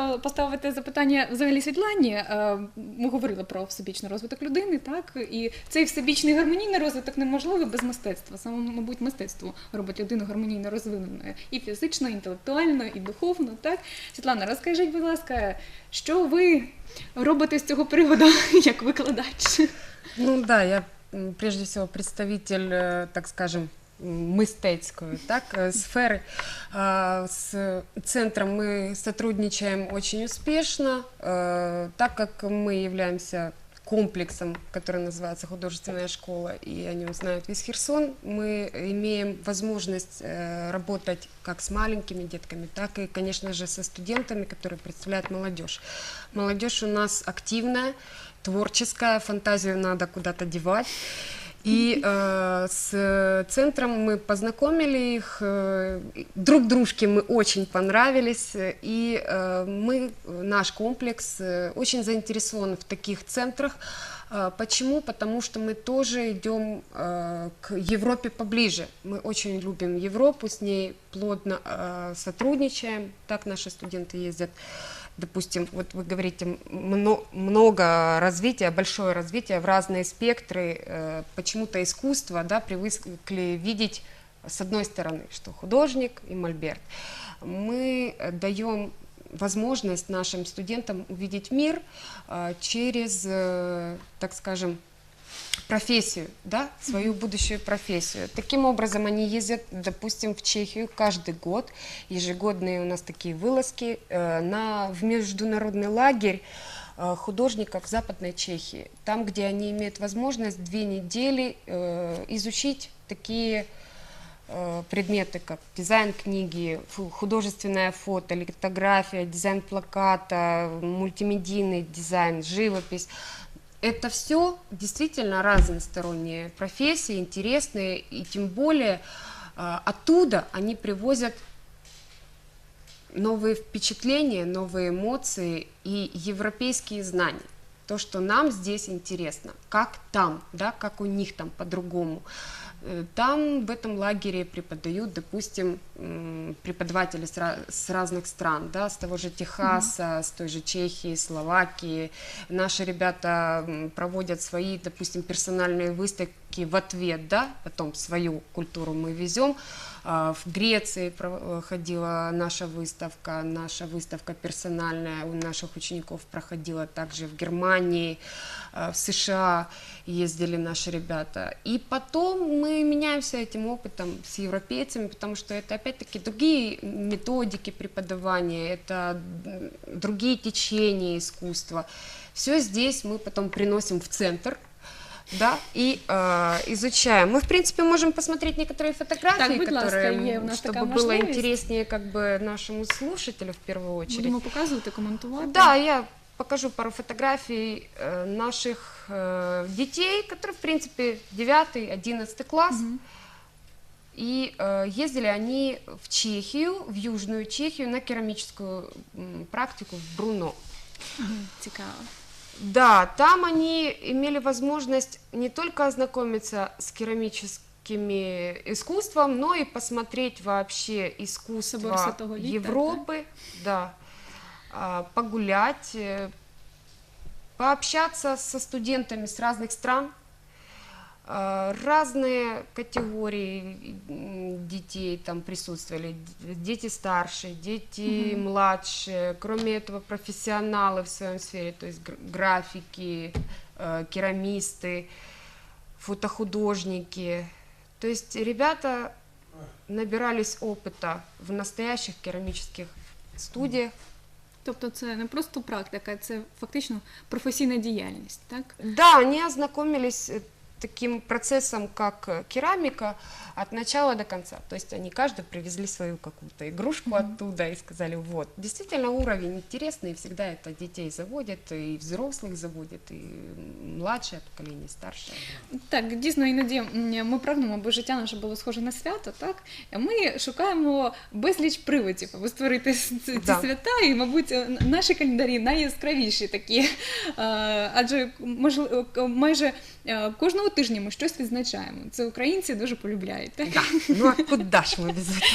Е, Поставити запитання взагалі Світлані. Е, Ми говорили про всебічний розвиток людини, так і цей всебічний гармонійний розвиток неможливий без мистецтва. Саме, мабуть, мистецтво робить людину гармонійно розвиненою і фізично, і інтелектуально, і духовно. Так, Світлана, розкажіть, будь ласка, що ви робите з цього приводу як викладач? Ну да, я прежде всего представитель, э, так скажем, м, мистецької так, э, сферы. А, С центром мы сотрудничаем очень успешно, э, так как мы являемся комплексом, который называется художественная школа, и они узнают весь Херсон, мы имеем возможность э, работать как с маленькими детками, так и, конечно же, со студентами, которые представляют молодежь. Молодежь у нас активная, творческая, фантазию надо куда-то девать. И э, с центром мы познакомили их, э, друг дружке мы очень понравились, э, и э, мы, э, наш комплекс, э, очень заинтересован в таких центрах. Э, Почему? Потому что мы тоже идем э, к Европе поближе. Мы очень любим Европу, с ней плотно э, сотрудничаем. Так наши студенты ездят допустим, вот вы говорите, мно- много развития, большое развитие в разные спектры, э, почему-то искусство, да, привыкли видеть с одной стороны, что художник и мольберт. Мы даем возможность нашим студентам увидеть мир э, через, э, так скажем, профессию, да, свою будущую профессию. Таким образом, они ездят, допустим, в Чехию каждый год, ежегодные у нас такие вылазки, э, на, в международный лагерь э, художников Западной Чехии, там, где они имеют возможность две недели изучить такие предметы, как дизайн книги, художественное фото, литография, дизайн плаката, мультимедийный дизайн, живопись. Это все действительно разносторонние профессии, интересные, и тем более э, оттуда они привозят новые впечатления, новые эмоции и европейские знания. То, что нам здесь интересно, как там, да, как у них там по-другому. Э, Там в этом лагере преподают, допустим, преподаватели с, ра- с разных стран, да, с того же Техаса, с той же Чехии, Словакии. Наши ребята проводят свои, допустим, персональные выставки в ответ, да, потом свою культуру мы везем. А, В Греции проходила наша выставка, наша выставка персональная у наших учеников проходила также в Германии, а, в США ездили наши ребята. И потом мы меняемся этим опытом с европейцами, потому что это опять-таки другие методики преподавания, это другие течения искусства. Все здесь мы потом приносим в центр, да, и э, изучаем. Мы, в принципе, можем посмотреть некоторые фотографии, Так, будь ласка, которые, є у нас чтобы было интереснее как бы нашему слушателю в первую очередь. Будемо показувати, коментувати. Да, я покажу пару фотографий э, наших э, детей, которые, в принципе, 9-11 класс. Мгм. И э, ездили они в Чехию, в Южную Чехию, на керамическую м, практику в Бруно. Цікаво. Да, там они имели возможность не только ознакомиться с керамическими искусством, но и посмотреть вообще Собор искусство Святого Вита, Европы, да, погулять, э, пообщаться со студентами с разных стран, а, разные категории детей там присутствовали, дети старшие, дети младшие, кроме этого профессионалы в своем сфере, то есть гр- графики, э, керамисты, фотохудожники. То есть ребята набирались опыта в настоящих керамических студиях. Тобто це не просто практика, це фактично професійна діяльність, так? Да, они ознакомились э, таким процессом, как э, керамика, от начала до конца. То есть они каждый привезли свою какую-то игрушку Мгм. оттуда и сказали, вот, действительно уровень интересный, и всегда это детей заводит, и взрослых заводит, и младшее поколение, и старшее. Так, дійсно, іноді м, ми прагнемо, аби життя наше було схоже на свято, так? Ми шукаємо безліч приводів, аби створити ц- ці Да. свята, і, мабуть, н- наші календарі найяскравіші такі. Е, Адже можливо, майже е, кожного тижня ми щось відзначаємо. Це українці дуже полюбляють. Так? Да, ну а куда ж мы без этого?